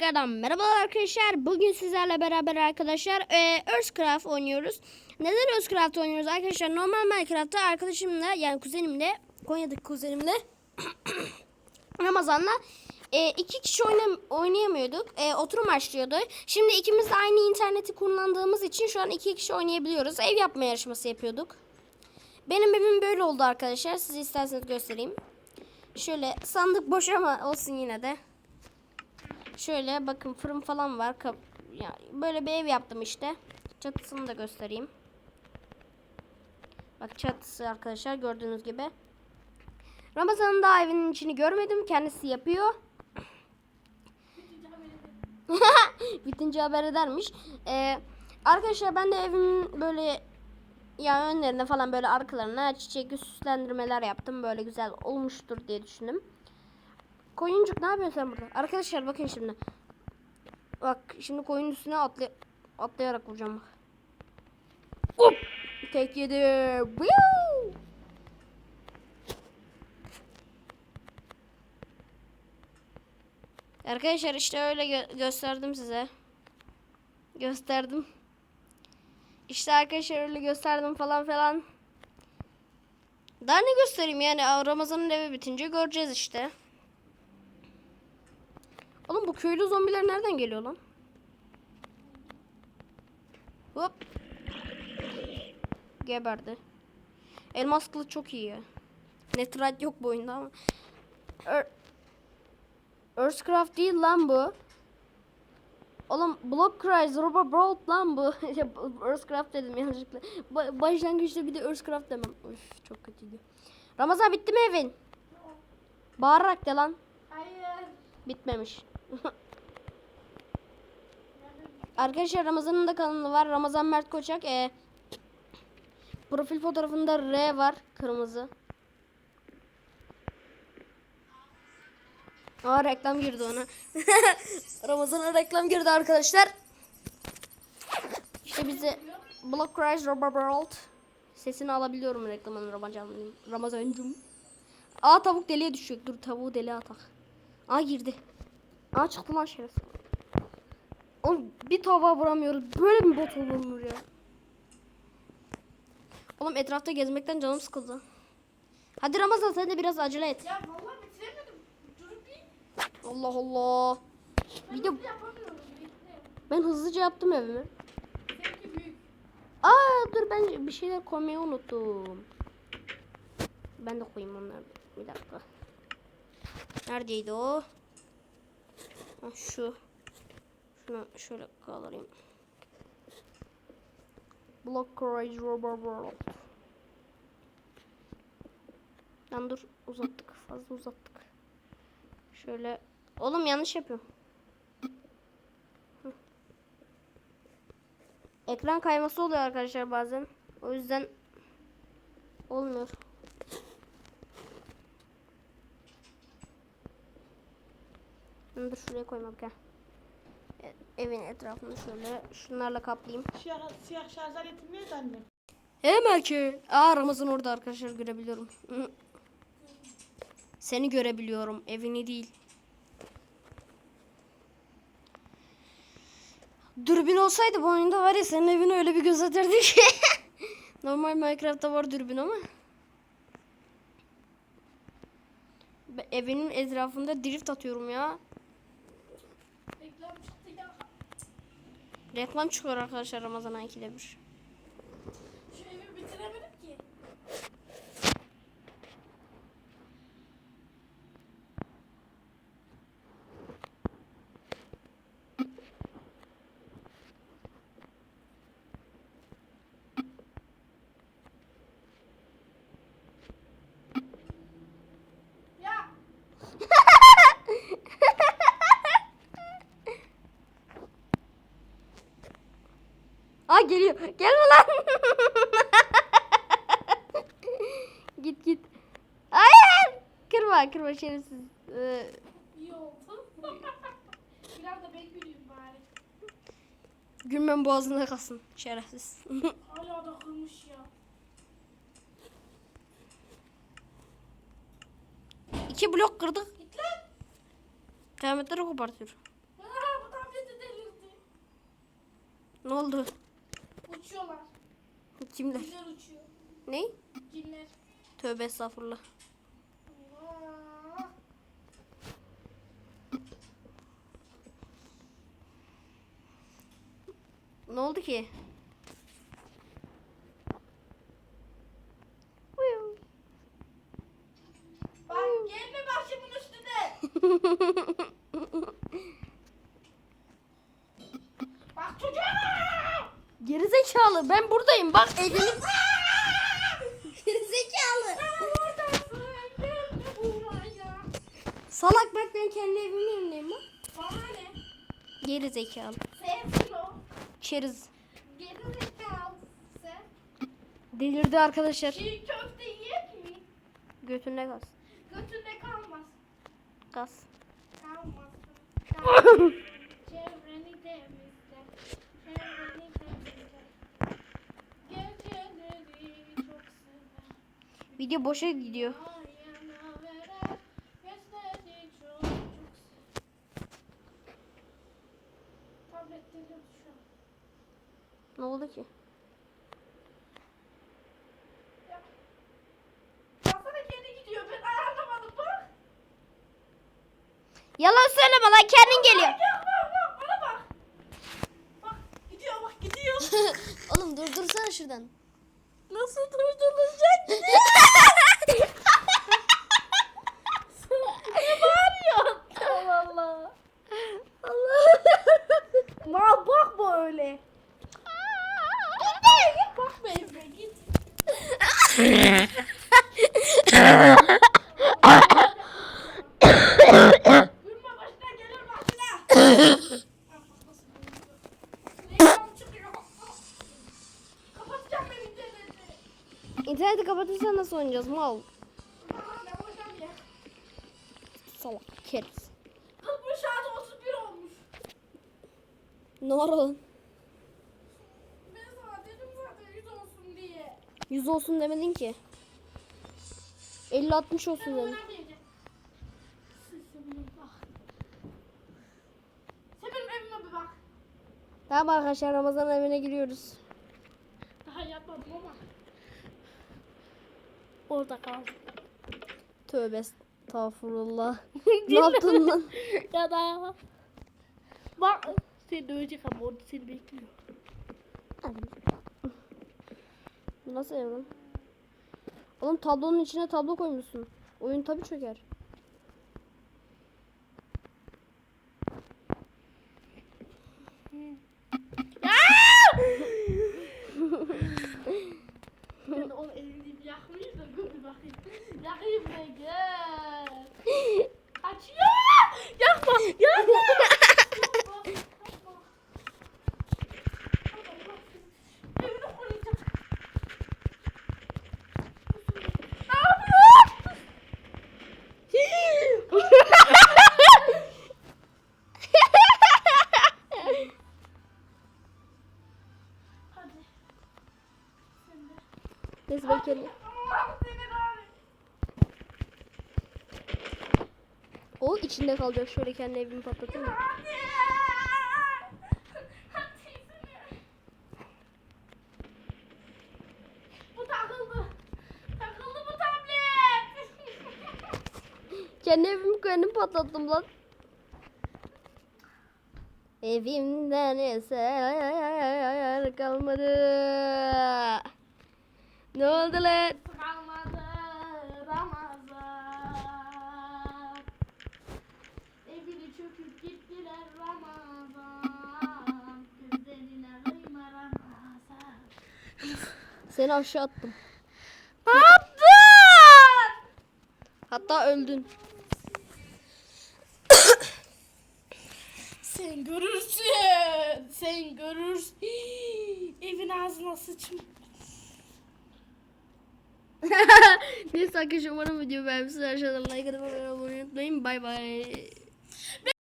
tekrardan merhabalar arkadaşlar. Bugün sizlerle beraber arkadaşlar e, Earthcraft oynuyoruz. Neden Earthcraft oynuyoruz arkadaşlar? Normal Minecraft'ta arkadaşımla yani kuzenimle Konya'daki kuzenimle Ramazan'la e, iki kişi oynam oynayamıyorduk. E, oturum başlıyordu. Şimdi ikimiz de aynı interneti kullandığımız için şu an iki kişi oynayabiliyoruz. Ev yapma yarışması yapıyorduk. Benim evim böyle oldu arkadaşlar. Size isterseniz göstereyim. Şöyle sandık boş ama olsun yine de. Şöyle bakın fırın falan var. Kap ya böyle bir ev yaptım işte. Çatısını da göstereyim. Bak çatısı arkadaşlar gördüğünüz gibi. Ramazan'ın daha evinin içini görmedim. Kendisi yapıyor. Bitince haber edermiş. Ee, arkadaşlar ben de evimin böyle ya önlerine falan böyle arkalarına çiçek süslendirmeler yaptım. Böyle güzel olmuştur diye düşündüm. Koyuncuk ne yapıyorsun sen burada? Arkadaşlar bakın şimdi. Bak şimdi koyun üstüne atlay atlayarak vuracağım bak. Hop! Tek yedi. Woo! Arkadaşlar işte öyle gö- gösterdim size. Gösterdim. İşte arkadaşlar öyle gösterdim falan falan. Daha ne göstereyim yani Ramazan'ın evi bitince göreceğiz işte. Oğlum bu köylü zombiler nereden geliyor lan? Hop. Geberdi. Elmas kılıç çok iyi ya. Netherite yok bu oyunda ama. Er Earthcraft değil lan bu. Oğlum Block Cries, Robot Brawl lan bu. Earthcraft dedim yanlışlıkla. Ba başlangıçta bir de Earthcraft demem. Üf çok kötüydü. Ramazan bitti mi evin? Bağırarak de lan. Hayır. Bitmemiş. Arkadaşlar Ramazan'ın da kanalı var. Ramazan Mert Koçak. Ee, profil fotoğrafında R var. Kırmızı. Aa reklam girdi ona. Ramazan'a reklam girdi arkadaşlar. İşte bize Block Cries Robert World sesini alabiliyorum reklamın Ramazan Ramazancım. Aa tavuk deliğe düşecek. Dur tavuğu deliğe atak. Aa girdi. Aa çıktı lan şeref. Oğlum bir tavuğa vuramıyoruz. Böyle mi bot olunur ya? Oğlum etrafta gezmekten canım sıkıldı. Hadi Ramazan sen de biraz acele et. Ya vallahi bitiremedim. Durup bir Allah Allah. Bir de yapamıyorum. Ben hızlıca yaptım evimi. Seninki büyük. Aa dur ben bir şeyler koymayı unuttum. Ben de koyayım onları. Bir dakika. Neredeydi o? Ha, şu. Şunu şöyle kaldırayım. Block Courage Rubber World. Lan dur uzattık. Fazla uzattık. Şöyle. Oğlum yanlış yapıyorum. Ekran kayması oluyor arkadaşlar bazen. O yüzden olmuyor. Da şuraya koymak gel. Evin etrafını şöyle şunlarla kaplayayım. Siyah, siyah şarj aletim nerede annem? Hemen ki. Aa Ramazan orada arkadaşlar görebiliyorum. Seni görebiliyorum. Evini değil. Dürbün olsaydı bu oyunda var ya senin evini öyle bir gözetirdi ki. Normal Minecraft'ta var dürbün ama. Evinin etrafında drift atıyorum ya. Reklam çıktı ya. Reklam çıkıyor arkadaşlar Ramazan ayı ikide bir. Şu evi bitiremedim ki. Ya Aa geliyor. Gelme lan. git git. Hayır. Kırma kırma şerefsiz. Ee, iyi oldu. Biraz da bekleyeyim bari. gülmem boğazına kalsın. Şerefsiz. Hala da kırmış ya. İki blok kırdık. Git lan. Kıyametleri kopartıyor. Aa, Ne oldu? Uçuyorlar. Kimler? Güzel uçuyor. Ne? Cinler. Tövbe estağfurullah. Allah. Ne oldu ki? Bak gelme başımın üstüne. Bak çocuğa. Gerizekalı ben buradayım bak. Gelme buraya. Salak bak ben kendi evimin önündeyim bak. Bana ne? Gerizekalı. Sensin o. Çeriz. Gerizekalı sen. Delirdi arkadaşlar. Çiğ köfte yiyek mi? Götünde gaz. Götünde kalmaz. Gaz. Kalmaz. Kalmaz. Video boşa gidiyor. Ne oldu ki? Ya. Baksana kendi gidiyor. Ben ayarlamadım bak. Yalan söyleme lan kendin geliyor. Bak bak bana bak. Bak gidiyor bak gidiyor. Oğlum durdursana şuradan. Nasıl durdurulacak? ne bağırıyorsun? Allah Allah. Allah. Ma bakma öyle. Git bakma evine git. Gülme başına gelir başına. Reklam çıkıyor. Kapatacağım ben interneti. Kapatırsan nasıl oynayacağız mal? Salak keriz. Bu saat 31 olmuş. Ne oğlum? Ben sana dedim zaten 100 olsun diye. 100 olsun demedin ki. 50-60 olsun Ben dedin. oynamayacağım. Sesime bak. Sen benim evime bir bak. Tamam arkadaşlar Ramazan evine giriyoruz. Daha yapmadım ama. Orada kaldım. Tövbe estağfurullah. ne yaptın lan? ya da. Bak. Seni dövecek ama orada seni bekliyor. Nasıl ev lan? Oğlum tablonun içine tablo koymuşsun. Oyun tabi çöker. Ben J'arrive, les gars. Ah, Attention Garde-moi Garde-moi Let's go, Kelly. O içinde kalacak. Şöyle kendi evimi patlatayım mı? Kendi evimi kendim patlattım lan. Evimden eser kalmadı. Ne oldu lan? Kalmadı Ramazan. Evini çöküp gittiler Ramazan. Gözlerine kıyma Ramazan. Seni aşağı attım. Ne yaptın? Hatta öldün. Sen görürsün. Sen görürsün. Evin ağzına sıçma. Neyse arkadaşlar umarım video beğenmişsiniz. Aşağıdan like atıp abone olmayı unutmayın. Bay bay.